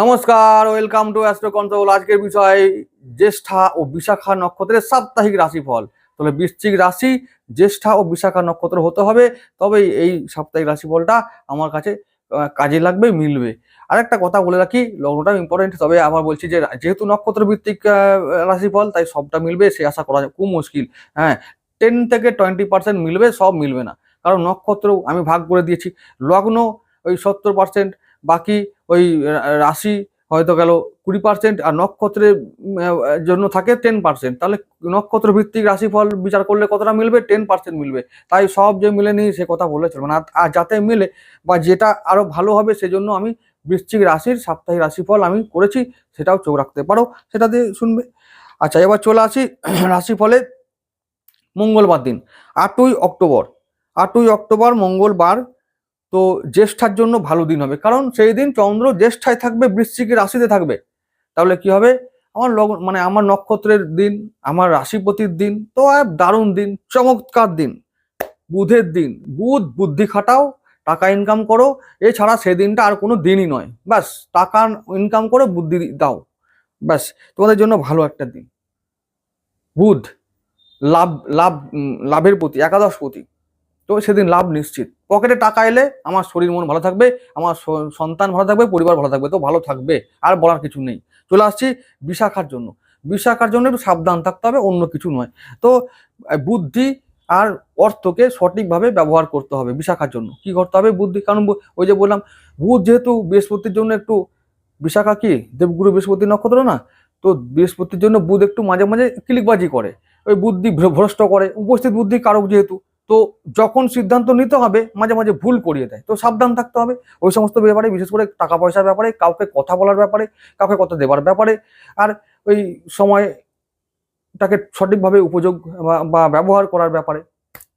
নমস্কার welcome to astro control আজকের বিষয় জ্যেষ্ঠা ও বিশাখা নক্ষত্রের সাপ্তাহিক রাশিফল। তাহলে বৃশ্চিক রাশি জ্যেষ্ঠা ও বিশাখা নক্ষত্র হতে হবে। তবেই এই সাপ্তাহিক রাশিফলটা আমার কাছে কাজে লাগবে, মিলবে। আরেকটা কথা বলে রাখি লগ্নটা ইম্পর্টেন্ট তবে আবার বলছি যে যেহেতু নক্ষত্র ভিত্তিক রাশিফল, তাই সবটা মিলবে, সে আশা করা খুব মুশকিল। হ্যাঁ টেন থেকে টোয়েন্টি পার্সেন্ট মিলবে, সব মিলবে না। কারণ নক্ষত্র আমি ভাগ করে দিয়েছি, লগ্ন ওই সত্তর পার্সেন্ট বাকি ওই রাশি হয়তো গেল কুড়ি পার্সেন্ট আর নক্ষত্রের জন্য থাকে টেন পার্সেন্ট তাহলে নক্ষত্র ভিত্তিক রাশিফল বিচার করলে কতটা মিলবে? টেন পার্সেন্ট মিলবে। তাই সব যে মিলে নেই সে কথা বলে চলবে না আর- যাতে মিলে বা যেটা আরও ভালো হবে সেজন্য আমি বৃশ্চিক রাশির, সাপ্তাহিক রাশিফল আমি করেছি, সেটাও চোখ রাখতে পারো, সেটা দিয়ে শুনবে। আচ্ছা এবার চলে আসি রাশিফলে মঙ্গলবার দিন, আটই অক্টোবর। আটই অক্টোবর মঙ্গলবার তো জ্যেষ্ঠার জন্য ভালো দিন হবে। কারণ সেই দিন চন্দ্র জ্যেষ্ঠায় থাকবে বৃশ্চিকের রাশিতে থাকবে। তাহলে কি হবে? আমার লগ্ন মানে আমার নক্ষত্রের দিন, আমার রাশিপতির দিন, তো দারুণ দিন, চমৎকার দিন, বুধের দিন। বুধ, বুদ্ধি খাটাও, টাকা ইনকাম করো। এছাড়া সেদিনটা আর কোনো দিনই নয়। ব্যাস, টাকা ইনকাম করে বুদ্ধি দাও। ব্যাস, তোমাদের জন্য ভালো একটা দিন। বুধ, লাভ লাভ লাভের প্রতি, একাদশ প্রতি। তো সেদিন লাভ নিশ্চিত। পকেটে টাকা এলে আমার শরীর মন ভালো থাকবে, আমার সন্তান ভালো থাকবে, পরিবার ভালো থাকবে, তো ভালো থাকবে, আর বলার কিছু নেই। চলে আসছি বিশাখার জন্য। বিশাখার জন্য একটু সাবধান থাকতে হবে, অন্য কিছু নয়। তো বুদ্ধি আর অর্থকে সঠিকভাবে ব্যবহার করতে হবে বিশাখার জন্য। কি করতে হবে বুদ্ধি? কারণ ওই যে বললাম, বুধ যেহেতু বৃহস্পতির জন্য একটু, বিশাখা কি? দেবগুরু বৃহস্পতি নক্ষত্র না? তো বৃহস্পতির জন্য বুধ একটু মাঝে মাঝে ক্লিকবাজি করে। ওই বুদ্ধি ভ্র- ভ্রষ্ট করে। উপস্থিত বুদ্ধি কারক যেহেতু তো যখন সিদ্ধান্ত নিতে হবে, মাঝে মাঝে ভুল করিয়ে দেয়। তো সাবধান থাকতে হবে। ওই সমস্ত ব্যাপারে, বিশেষ করে টাকা পয়সার ব্যাপারে, কাউকে কথা বলার ব্যাপারে, কাউকে কথা দেওয়ার ব্যাপারে, আর ওই সময়টাকে সঠিকভাবে উপযোগ বা- ব্যবহার করার ব্যাপারে।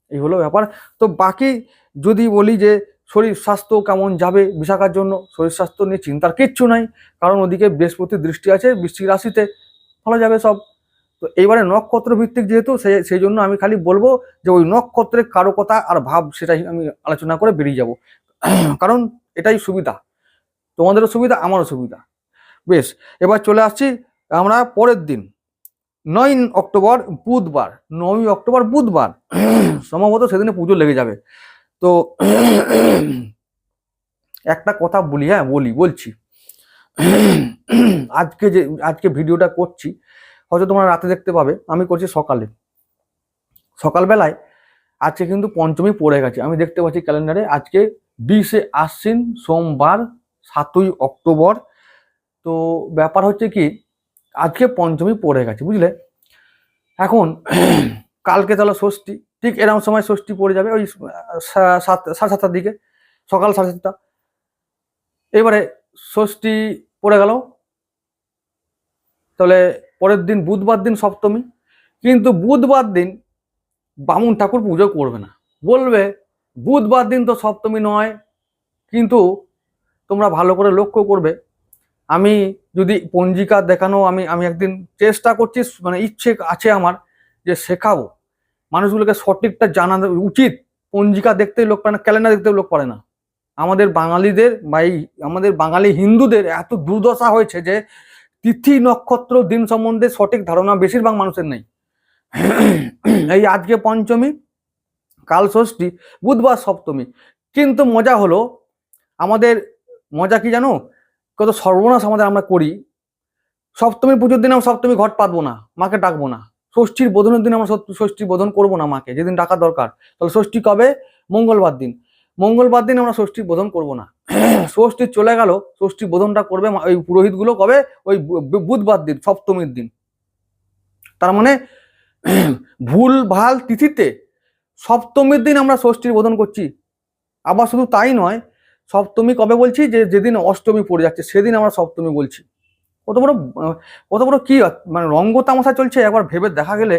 এই হলো ব্যাপার। তো বাকি যদি বলি যে, শরীর স্বাস্থ্য কেমন যাবে বিশাখার জন্য, শরীর স্বাস্থ্য নিয়ে চিন্তার কিচ্ছু নাই। কারণ ওদিকে বৃহস্পতির দৃষ্টি আছে বৃষ্টি রাশিতে, ভালো যাবে সব। তো এইবারে নক্ষত্র ভিত্তিক যেহেতু সেই জন্য আমি খালি বলব যে ওই নক্ষত্রের কারও কথা আর ভাব সেটাই আমি আলোচনা করে বেরিয়ে যাব। কারণ এটাই সুবিধা। তোমাদেরও সুবিধা, আমারও সুবিধা। বেশ, এবার চলে আসছি আমরা পরের দিন, নয় অক্টোবর বুধবার, নয়ই অক্টোবর বুধবার। সম্ভবত সেদিনে পুজো লেগে যাবে। তো একটা কথা বলি হ্যাঁ বলি, বলছি। আজকে যে, আজকে ভিডিওটা করছি হয়তো তোমরা রাতে দেখতে পাবে, আমি করছি সকালে। সকালবেলায় আজকে কিন্তু পঞ্চমী পড়ে গেছে। আমি দেখতে পাচ্ছি ক্যালেন্ডারে, আজকে বিশে আশ্বিন সোমবার সাতই অক্টোবর। তো ব্যাপার হচ্ছে কি, আজকে পঞ্চমী পড়ে গেছে, বুঝলে? এখন কালকে তাহলে ষষ্ঠী, ঠিক এরকম সময় ষষ্ঠী পড়ে যাবে, ওই সাত, সাড়ে সাতটার দিকে, সকাল সাড়ে সাতটা। এবারে ষষ্ঠী পড়ে গেল। তাহলে পরের দিন বুধবার দিন সপ্তমী, কিন্তু বুধবার দিন বামুন ঠাকুর পুজো করবে না। বলবে, বুধবার দিন তো সপ্তমী নয়, কিন্তু তোমরা ভালো করে লক্ষ্য করবে, আমি যদি পঞ্জিকা দেখানো, আমি আমি একদিন চেষ্টা করছি মানে ইচ্ছে আছে আমার যে শেখাবো। মানুষগুলোকে সঠিকটা জানা উচিত, পঞ্জিকা দেখতেই লোক পারে না, ক্যালেন্ডার দেখতেও লোক পারে না। আমাদের বাঙালিদের বা আমাদের বাঙালি হিন্দুদের এত দুর্দশা হয়েছে যে তিথি, নক্ষত্র, দিন সম্বন্ধে সঠিক ধারণা বেশিরভাগ মানুষের নেই। এই আজকে পঞ্চমী, কাল ষষ্ঠী, বুধবার সপ্তমী। কিন্তু মজা হলো, আমাদের মজা কি জানো? কত সর্বনাশ আমাদের আমরা করি। সপ্তমী পুজোর দিন আমরা সপ্তমী ঘট পাতবো না, মাকে ডাকবো না। ষষ্ঠীর বোধনের দিন আমরা ষষ্ঠী বোধন করব না মাকে, যেদিন ডাকা দরকার। তাহলে ষষ্ঠী কবে? মঙ্গলবার দিন। মঙ্গলবার দিন আমরা ষষ্ঠী বোধন করব না। ষষ্ঠী চলে গেল, ষষ্ঠী বোধনটা করবে ওই পুরোহিতগুলো কবে? ওই বুধবার দিন, সপ্তমীর দিন। তার মানে ভুল, ভালো তিথিতে সপ্তমীর দিন আমরা ষষ্ঠীর বোধন করছি। আবার শুধু তাই নয়, সপ্তমী কবে বলছি? যে যেদিন অষ্টমী পড়ে যাচ্ছে, সেদিন আমরা সপ্তমী বলছি। কত বড় কত বড় কি মানে রঙ্গ তামাশা চলছে, একবার ভেবে দেখা গেলে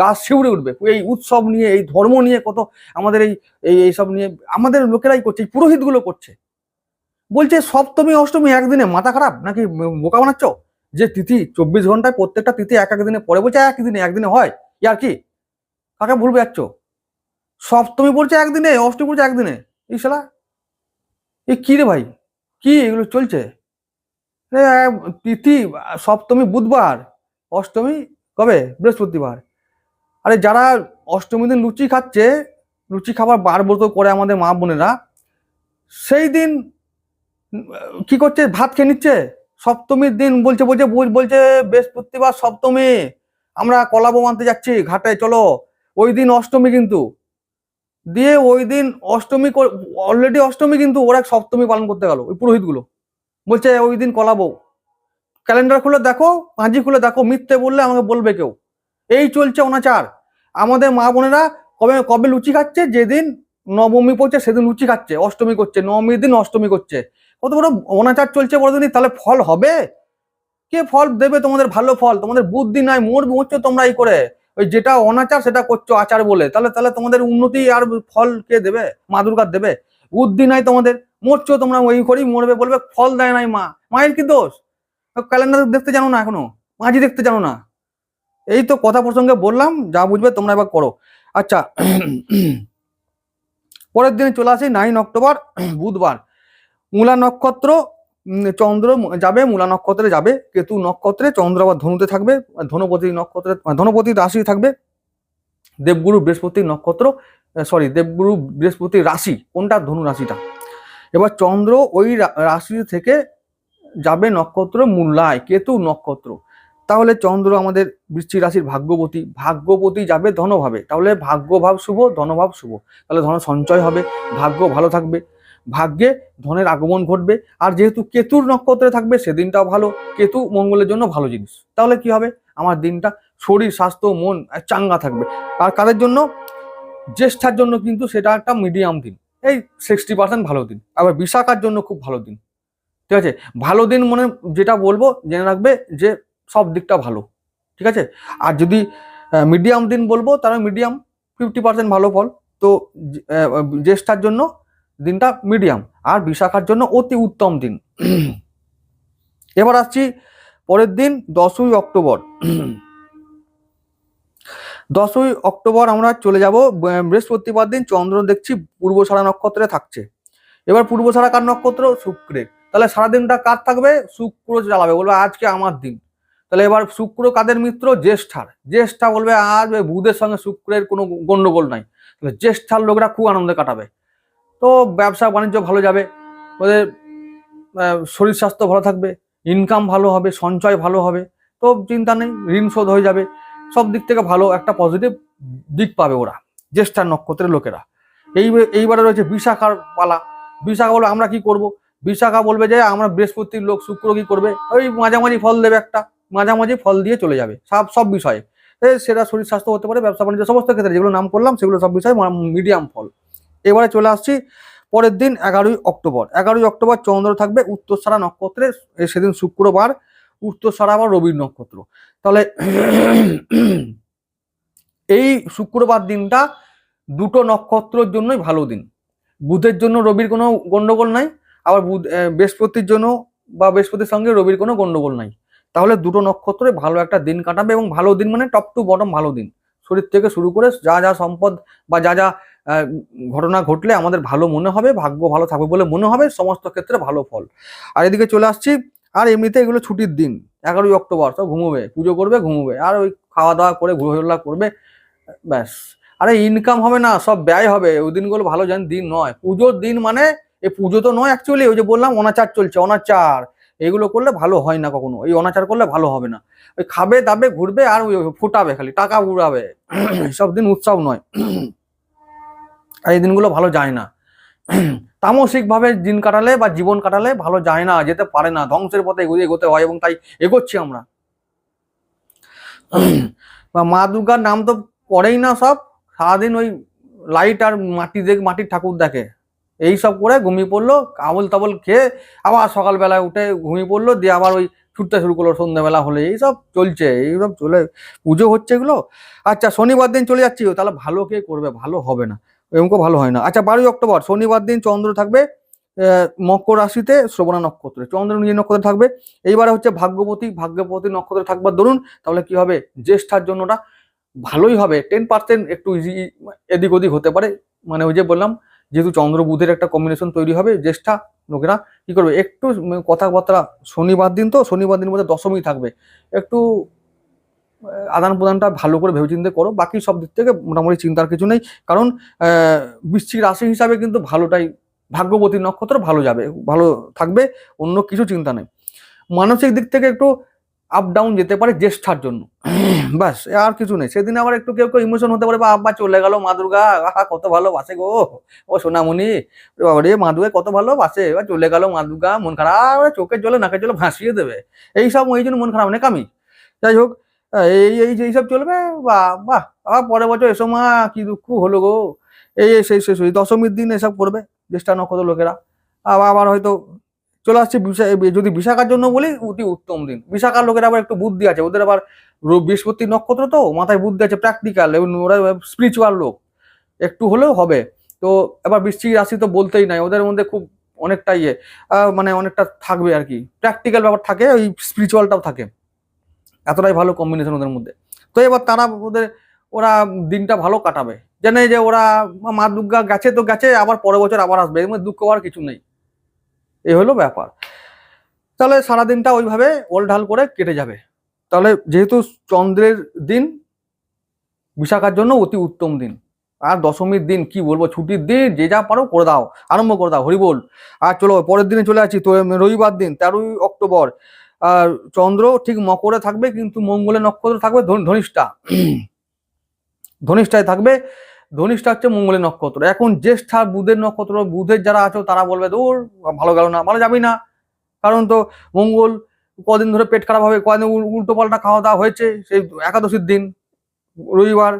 গাছ শিউরে উঠবে। এই উৎসব নিয়ে, এই ধর্ম নিয়ে কত, আমাদের এই এই এইসব নিয়ে, আমাদের লোকেরাই করছে, এই পুরোহিতগুলো করছে। বলছে, সপ্তমী, অষ্টমী একদিনে মাথা খারাপ নাকি বোকা বানাচ্ছ? যে তিথি চব্বিশ ঘন্টায় প্রত্যেকটা তিথি এক এক দিনে পরে বলছে একদিনে একদিনে হয়। ইয়ার কি? কাকে ভুলবে যাচ্ছ সপ্তমী পড়ছে একদিনে, অষ্টমী পড়ছে একদিনে। এই শালা, এ কি রে ভাই? কি এগুলো চলছে? তিথি, সপ্তমী বুধবার, অষ্টমী কবে? বৃহস্পতিবার। আরে, যারা অষ্টমী দিন লুচি খাচ্ছে, লুচি খাবার বার ব্রত করে আমাদের মা বোনেরা, সেই দিন কি করছে? ভাত খেয়ে নিচ্ছে? সপ্তমীর দিন বলছে বলছে, বল- বলছে, বৃহস্পতিবার সপ্তমী, আমরা কলাবো আনতে যাচ্ছি, ঘাটে চলো। ওই দিন অষ্টমী কিন্তু। দিয়ে ওই দিন অষ্টমী অলরেডি অষ্টমী কিন্তু ওরা সপ্তমী পালন করতে গেল, ওই পুরোহিতগুলো। বলছে ওই দিন কলাবো। ক্যালেন্ডার খুলে দেখো, পাঁজি খুলে দেখো, মিথ্যে বললে আমাকে বলবে কেউ। এই চলছে অনাচার। আমাদের মা বোনেরা কবে কবে লুচি খাচ্ছে? যেদিন নবমী পড়ছে, সেদিন লুচি খাচ্ছে, অষ্টমী করছে, নবমীর দিন অষ্টমী করছে। কত বড় অনাচার চলছে বড় দিনই তাহলে ফল হবে? কে ফল দেবে তোমাদের ভালো ফল? তোমাদের বুদ্ধি নাই, মোর মরছো তোমরা এই করে। ওই যেটা অনাচার, সেটা করছ আচার বলে। তাহলে তাহলে তোমাদের উন্নতি আর ফল কে দেবে? মা দুর্গার দেবে। বুদ্ধি নাই তোমাদের। মরছো তোমরা, ওই করেই মরবে বলবে, ফল দেয় নাই মা। মায়ের কি দোষ? ক্যালেন্ডার দেখতে জানো না এখনও, মাঝি দেখতে জানো না। এই তো কথা প্রসঙ্গে বললাম, যা বুঝবে তোমরা এবার করো। আচ্ছা পরের দিনে চলে আসি নাইন অক্টোবর বুধবার। মূলা নক্ষত্র চন্দ্র যাবে, মূলা নক্ষত্রে যাবে, কেতু নক্ষত্রে, চন্দ্র আবার ধনুতে থাকবে, ধনপতি নক্ষত্রে, ধনপতি রাশি থাকবে। দেবগুরু বৃহস্পতি নক্ষত্র সরি দেবগুরু বৃহস্পতি রাশি, কোনটা? ধনু রাশিটা। এবার চন্দ্র ওই রাশি থেকে যাবে নক্ষত্র মূল্যায়, কেতু নক্ষত্র। তাহলে চন্দ্র আমাদের বৃশ্চিক রাশির ভাগ্যবতী ভাগ্যবতী যাবে ধনভাবে। তাহলে ভাগ্যভাব শুভ, ধনভাব শুভ। তাহলে ধন সঞ্চয় হবে, ভাগ্য ভালো থাকবে। ভাগ্যে ধনের আগমন ঘটবে। আর যেহেতু কেতুর নক্ষত্রে থাকবে, সেদিনটাও ভালো। কেতু মঙ্গলের জন্য ভালো জিনিস। তাহলে কি হবে? আমার দিনটা শরীর, স্বাস্থ্য, মন, চাঙ্গা থাকবে। আর কাদের জন্য? জ্যেষ্ঠার জন্য কিন্তু সেটা একটা মিডিয়াম দিন। এই সিক্সটি পার্সেন্ট ভালো দিন। আবার বিশাখার জন্য খুব ভালো দিন। ঠিক আছে? ভালো দিন মনে যেটা বলব, জেনে রাখবে যে সব দিকটা ভালো। ঠিক আছে? আর যদি মিডিয়াম দিন বলব তারা মিডিয়াম ফিফটি পার্সেন্ট ভালো ফল। তো জ্যেষ্ঠার জন্য দিনটা মিডিয়াম আর বিশাখার জন্য অতি উত্তম দিন। এবার আসছি পরের দিন, দশই অক্টোবর। দশই অক্টোবর আমরা চলে যাব বৃহস্পতিবার দিন চন্দ্র দেখছি পূর্ব সারা নক্ষত্রে থাকছে। এবার পূর্ব সারা কার নক্ষত্র? শুক্রে। তাহলে সারাদিনটা কার থাকবে? শুক্র চালাবে বলবে আজকে আমার দিন। তাহলে এবার শুক্র কাদের মিত্র? জ্যেষ্ঠার। জ্যেষ্ঠা বলবে আজ বুধের সঙ্গে শুক্রের কোনো গন্ডগোল নাই। তাহলে জ্যেষ্ঠার লোকরা খুব আনন্দে কাটাবে। তো ব্যবসা বাণিজ্য ভালো যাবে, ওদের শরীর স্বাস্থ্য ভালো থাকবে ইনকাম ভালো হবে, সঞ্চয় ভালো হবে, তো চিন্তা নেই, ঋণ শোধ হয়ে যাবে। সব দিক থেকে ভালো একটা পজিটিভ দিক পাবে ওরা, জ্যেষ্ঠার নক্ষত্রের লোকেরা। এই এইবারে রয়েছে বিশাখার পালা। বিশাখা বলবে, আমরা কি করব? বিশাখা বলবে যে, আমরা বৃহস্পতির লোক, শুক্র কি করবে? ওই মাঝামাঝি ফল দেবে একটা, মাঝামাঝি ফল দিয়ে চলে যাবে, সব সব বিষয়ে। সেটা শরীর স্বাস্থ্য হতে পারে, ব্যবসা বাণিজ্য, সমস্ত ক্ষেত্রে যেগুলো নাম করলাম, সেগুলো সব বিষয়ে মিডিয়াম ফল। এবারে চলে আসছি, পরের দিন এগারোই অক্টোবর। এগারোই অক্টোবর চন্দ্র থাকবে, উত্তরসারা নক্ষত্রে সেদিন শুক্রবার। উত্তরসারা আবার রবির নক্ষত্র। তাহলে এই শুক্রবার দিনটা দুটো নক্ষত্রের জন্যই ভালো দিন। বুধের জন্য রবির কোনো গন্ডগোল নাই, আবার বুধ বৃহস্পতির জন্য বা বৃহস্পতির সঙ্গে রবির কোনো গন্ডগোল নাই। তাহলে দুটো নক্ষত্রে ভালো একটা দিন কাটাবে এবং ভালো দিন মানে টপ টু বটম ভালো দিন। শরীর থেকে শুরু করে যা যা সম্পদ বা যা যা ঘটনা ঘটলে আমাদের ভালো মনে হবে, ভাগ্য ভালো থাকবে বলে মনে হবে, সমস্ত ক্ষেত্রে ভালো ফল। আর এদিকে চলে আসছি আর এমনিতে এগুলো ছুটির দিন, এগারোই অক্টোবর, সব ঘুমোবে, পুজো করবে, ঘুমোবে, আর ওই খাওয়া দাওয়া করে ঘুরোলা করবে, ব্যাস। আরে ইনকাম হবে না, সব ব্যয় হবে, ওই দিনগুলো ভালো জান দিন নয়। পুজোর দিন মানে এই পুজো তো নয় অ্যাকচুয়ালি ওই যে বললাম, অনাচার চলছে, অনাচার। এগুলো করলে ভালো হয় না কখনো, এই অনাচার করলে ভালো হবে না। ওই খাবে, দাবে, ঘুরবে, আর ওই ফুটাবে খালি, টাকা উড়াবে। সব দিন উৎসব নয়। আর এই দিনগুলো ভালো যায় না। তামসিক ভাবে দিন কাটালে বা জীবন কাটালে ভালো যায় না, যেতে পারে না, ধ্বংসের পথে এগোতে এগোতে হয় এবং তাই এগোচ্ছি আমরা। বা মা দুর্গার নাম তো পড়েই না সব, সারাদিন ওই লাইট আর মাটি দেখ, মাটির ঠাকুর দেখে। এই সব করে ঘুমিয়ে পড়ল আবল তাবল খেয়ে আবার সকালবেলায় উঠে ঘুমিয়ে পড়ল, দিয়ে আবার ওই ছুটতে শুরু করল সন্ধ্যাবেলা হলে। এইসব চলছে এইসব চলে, পুজো হচ্ছে এগুলো। আচ্ছা শনিবার দিন চলে যাচ্ছি তাহলে ভালো কে করবে? ভালো হবে না। এরকম ভালো হয় না। আচ্ছা বারোই অক্টোবর, শনিবার দিন চন্দ্র থাকবে মকর রাশিতে শ্রবণা নক্ষত্রে। চন্দ্র নিজের নক্ষত্রে থাকবে। এইবারে হচ্ছে ভাগ্যবতী ভাগ্যবতী নক্ষত্রে থাকবার ধরুন তাহলে কি হবে? জ্যেষ্ঠার জন্য ওটা ভালোই হবে। টেন পার্সেন্ট একটু ইজি এদিক ওদিক হতে পারে। মানে ওই যে বললাম, যেহেতু চন্দ্র বুধের একটা কম্বিনেশন তৈরি হবে, জ্যেষ্ঠা লোকেরা কি করবে? একটু কথাবার্তা, শনিবার দিন তো, শনিবার দিন মধ্যে দশমী থাকবে। একটু আদান প্রদানটা ভালো করে ভেবেচিন্তে করো। বাকি সব দিক থেকে মোটামুটি চিন্তার কিছু নেই। কারণ বৃশ্চিক রাশি হিসাবে কিন্তু ভালোটাই ভাগ্যবতী নক্ষত্র ভালো যাবে, ভালো থাকবে, অন্য কিছু চিন্তা নেই। মানসিক দিক থেকে একটু আপ ডাউন যেতে পারে জ্যেষ্ঠার জন্য। ব্যাস আর কিছু নেই। সেদিন আবার একটু কেউ কেউ ইমোশন হতে পারে বা আব্বা চলে গেল মা দুর্গা, আহা, কত ভালোবাসে গো। ও সোনামণি রে মা দুর্গা কত ভালোবাসে। এবার চলে গেল মা দুর্গা, মন খারাপ চোখের জলে, নাকের জলে ভাসিয়ে দেবে। এই সব ওই জন্য মন খারাপ অনেক আমি যাই হোক এই এই যে এইসব চলবে? বাহ বাহ। পরের বছর এসো মা, কি দুঃখ হলো গো। এই সেই শেষ দশমীর দিন এসব করবে জ্যেষ্ঠা নক্ষত্র লোকেরা। আবার আবার হয়তো চলে আসছে যদি বিশাখার জন্য বলি, অতি উত্তম দিন। বিশাখার লোকের আবার একটু বুদ্ধি আছে, ওদের আবার বৃহস্পতি নক্ষত্র তো, মাথায় বুদ্ধি আছে প্র্যাকটিক্যাল এবং ওরা স্পিরিচুয়াল লোক। একটু হলেও হবে। তো এবার বৃষ্টি রাশি তো বলতেই নাই, ওদের মধ্যে খুব অনেকটা ইয়ে মানে অনেকটা থাকবে আর কি। প্র্যাকটিক্যাল ব্যাপার থাকে, ওই স্পিরিচুয়ালটাও থাকে। এতটাই ভালো কম্বিনেশন ওদের মধ্যে। তো এবার তারা ওদের, ওরা দিনটা ভালো কাটাবে। জানে যে ওরা মা দুর্গা গেছে তো গেছে, আবার পরের বছর আবার আসবে। এর মধ্যে দুঃখ হওয়ার কিছু নেই। এই হলো ব্যাপার। তাহলে সারাদিনটা ওইভাবে ওলঢাল করে কেটে যাবে। তাহলে যেহেতু চন্দ্রের দিন, বিশাখার জন্য অতি উত্তম দিন। আর দশমীর দিন, কি বলব, ছুটির দিন, যে যা পারো করে দাও, আরম্ভ করে দাও, হরিবোল। আর চলো, পরের দিনে চলে আসি, তো রবিবার দিন, তেরোই অক্টোবর। চন্দ্র ঠিক মকরে থাকবে, কিন্তু মঙ্গলের নক্ষত্র থাকবে ধনিষ্ঠা। ধনিষ্ঠায় থাকবে, ধনিষ্ঠা হচ্ছে মঙ্গলের নক্ষত্র। এখন জ্যেষ্ঠা বুধের নক্ষত্র, বুধের যারা আছো তারা বলবে, দূর, ভালো গেল না, ভালো যাবি না। কারণ তো মঙ্গল কদিন ধরে পেট খারাপ হবে, কদিন উল্টো পাল্টা খাওয়া দাওয়া হয়েছে, সেই একাদশীর দিন, রবিবার।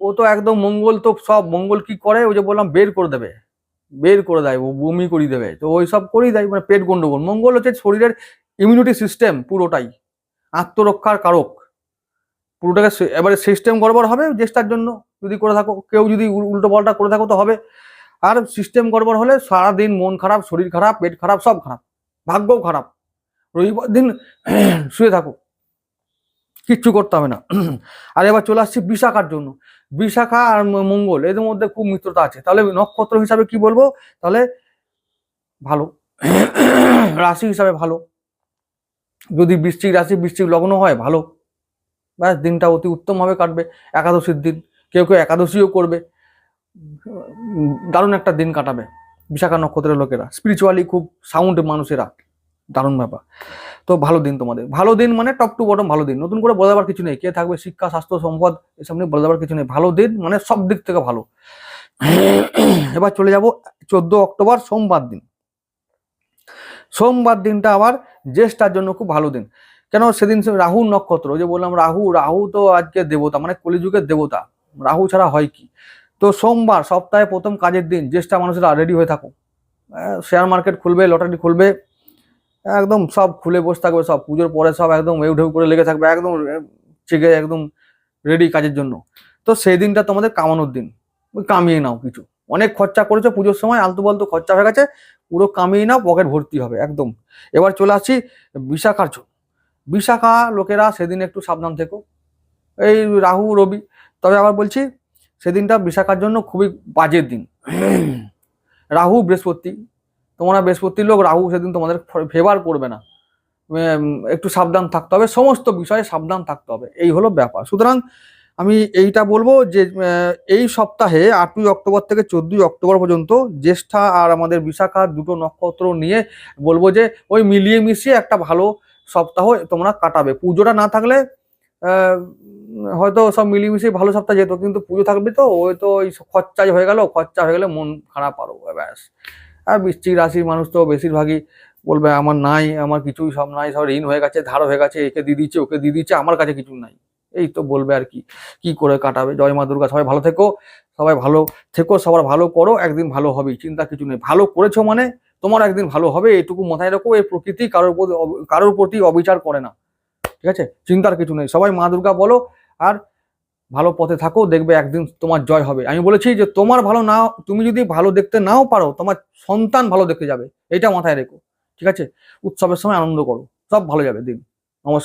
ও তো একদম মঙ্গল তো সব, মঙ্গল কি করে? ওই যে বললাম, বের করে দেবে। বের করে দেয় ও বমি করিয়ে দেবে। তো ওই সব করেই দেয় মানে পেট গন্ডগোল। মঙ্গল হচ্ছে শরীরের ইমিউনিটি সিস্টেম পুরোটাই, আত্মরক্ষার কারক। পুরোটাকে এবারে সিস্টেম গড়বড় হবে চেষ্টার জন্য, যদি করে থাকো। কেউ যদি উল্টো পাল্টা করে থাকো তো হবে। আর সিস্টেম গড়বড় হলে সারাদিন মন খারাপ, শরীর খারাপ, পেট খারাপ, সব খারাপ, ভাগ্যও খারাপ। রবিবার দিন শুয়ে থাকো। কিচ্ছু করতে হবে না। আর এবার চলে আসছি বিশাখার জন্য। বিশাখা আর মঙ্গল, এদের মধ্যে খুব মিত্রতা আছে। তাহলে নক্ষত্র হিসাবে কি বলব? তাহলে ভালো। রাশি হিসাবে ভালো। যদি বৃশ্চিক রাশি, বৃশ্চিক লগ্ন হয়, ভালো। ব্যাস, দিনটা অতি উত্তমভাবে কাটবে। একাদশীর দিন, কেউ কেউ একাদশীও করবে। দারুণ একটা দিন কাটাবে বিশাখা নক্ষত্রের লোকেরা। স্পিরিচুয়ালি খুব সাউন্ড মানুষেরা। দারুণ ব্যাপার। তো ভালো দিন তোমাদের। ভালো দিন মানে টপ টু বটম ভালো দিন। নতুন করে দেওয়ার কিছু নেই। কে থাকবে? শিক্ষা, স্বাস্থ্য, সম্পদ, এসব নিয়ে দেওয়ার কিছু নেই। ভালো দিন মানে সব দিক থেকে ভালো। এবার চলে যাব চোদ্দ অক্টোবর, সোমবার দিন। সোমবার দিনটা আবার জ্যেষ্ঠার জন্য খুব ভালো দিন। কেন সেদিন রাহু নক্ষত্র যে বললাম রাহু রাহু তো আজকে দেবতা মানে কলিযুগের দেবতা, রাহু ছাড়া হয় কি? তো সোমবার, সপ্তাহে প্রথম কাজের দিন, জ্যেষ্ঠা মানুষেরা রেডি হয়ে থাকো শেয়ার মার্কেট খুলবে লটারি খুলবে, একদম সব খুলে বসে থাকবে সব, পুজোর পরে সব একদম এউ ঢেউ করে লেগে থাকবে, একদম চেগে একদম রেডি কাজের জন্য। তো সেই দিনটা তোমাদের কামানোর দিন। কামিয়ে নাও কিছু। অনেক খরচা করেছ পুজোর সময় আলতু ফালতু খরচা হয়ে গেছে পুরো কামিয়ে নাও পকেট ভর্তি হবে, একদম। এবার চলে আসছি বিশাখার জন্য বিশাখা লোকেরা সেদিন একটু সাবধান থেকো। এই রাহু, রবি, তবে আবার বলছি, সেদিনটা বিশাখার জন্য খুবই বাজে দিন। রাহু, বৃহস্পতি, তোমরা বৃহস্পতির লোক, রাহু সেদিন তোমাদের ফেভার করবে না। একটু সাবধান থাকতে হবে, সমস্ত বিষয়ে সাবধান থাকতে হবে, এই হলো ব্যাপার। সুতরাং আমি এইটা বলব যে এই সপ্তাহে আটই অক্টোবর থেকে চোদ্দই অক্টোবর পর্যন্ত জ্যেষ্ঠা আর আমাদের বিশাখা দুটো নক্ষত্র নিয়ে বলব যে, ওই মিলিয়ে মিশিয়ে একটা ভালো সপ্তাহ তোমরা কাটাবে। পুজোটা না থাকলে হয়তো সব মিলিয়ে ভালো সপ্তাহ যেত, কিন্তু পুজো থাকবে তো, ওই তো ওই খরচাই হয়ে গেল, খরচা হয়ে গেলে মন খারাপ আরও, ব্যাস। আর বৃশ্চিক রাশির মানুষ তো বেশিরভাগই বলবে, আমার নাই, আমার কিছুই সব নাই, সব ঋণ হয়ে গেছে, ধার হয়ে গেছে, একে দিয়ে দিচ্ছে, ওকে দিয়ে দিচ্ছে, আমার কাছে কিছু নাই। এই তো বলবে আর কি কি করে কাটাবে। জয় মা দুর্গা, সবাই ভালো থেকো, সবাই ভালো থেকো, সবার ভালো করো, একদিন ভালো হবেই চিন্তা কিছু নেই। ভালো করেছ মানে তোমার একদিন ভালো হবে, এটুকু মাথায় রাখো, এই প্রকৃতি কারোর প্রতি কারোর প্রতি অবিচার করে না। ঠিক আছে? চিন্তার কিছু নেই। সবাই মা দুর্গা বলো, আর ভালো পথে থাকো, দেখবে একদিন তোমার জয় হবে। আমি বলেছি যে তোমার ভালো না, তুমি যদি ভালো দেখতে নাও পারো, তোমার সন্তান ভালো দেখতে যাবে। এটা মাথায় রেখো। ঠিক আছে? উৎসবের সময় আনন্দ করো। সব ভালো যাবে দিন।